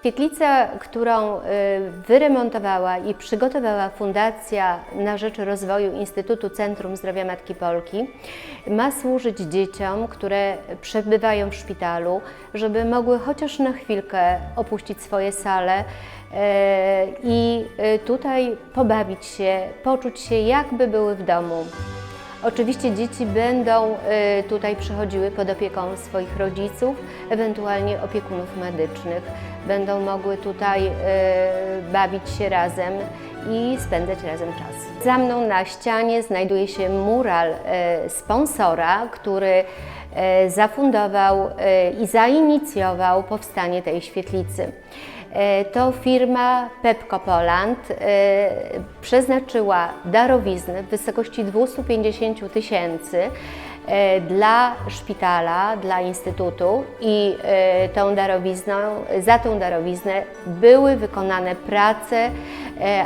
Świetlica, którą y, wyremontowała i przygotowała Fundacja na rzecz rozwoju Instytutu Centrum Zdrowia Matki Polki, ma służyć dzieciom, które przebywają w szpitalu, żeby mogły chociaż na chwilkę opuścić swoje sale y, i y, tutaj pobawić się, poczuć się jakby były w domu. Oczywiście dzieci będą y, tutaj przychodziły pod opieką swoich rodziców, ewentualnie opiekunów medycznych. Będą mogły tutaj y, bawić się razem i spędzać razem czas. Za mną na ścianie znajduje się mural y, sponsora, który y, zafundował y, i zainicjował powstanie tej świetlicy. E, To firma Pepco Poland e, przeznaczyła darowiznę w wysokości 250 000 tysięcy e, dla szpitala, dla instytutu i e, tą darowizną, za tą darowiznę były wykonane prace e,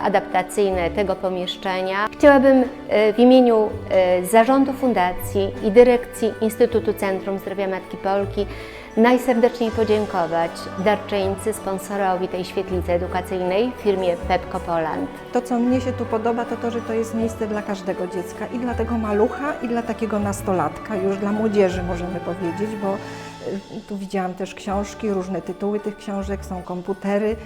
adaptacyjne tego pomieszczenia. Chciałabym e, w imieniu e, zarządu fundacji i dyrekcji Instytutu Centrum Zdrowia Matki Polki najserdeczniej podziękować darczyńcy, sponsorowi tej świetlicy edukacyjnej, firmie Pepco Poland. To, co mnie się tu podoba, to to, że to jest miejsce dla każdego dziecka i dla tego malucha, i dla takiego nastolatka, już dla młodzieży możemy powiedzieć, bo tu widziałam też książki, różne tytuły tych książek, są komputery,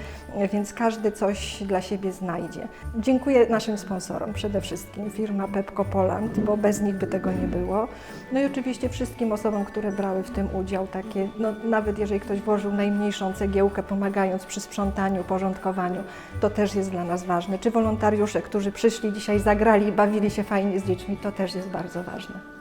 więc każdy coś dla siebie znajdzie. Dziękuję naszym sponsorom, przede wszystkim firma Pepco Poland, bo bez nich by tego nie było. No i oczywiście wszystkim osobom, które brały w tym udział, takie, no, nawet jeżeli ktoś włożył najmniejszą cegiełkę, pomagając przy sprzątaniu, porządkowaniu, to też jest dla nas ważne. Czy wolontariusze, którzy przyszli dzisiaj, zagrali, bawili się fajnie z dziećmi, to też jest bardzo ważne.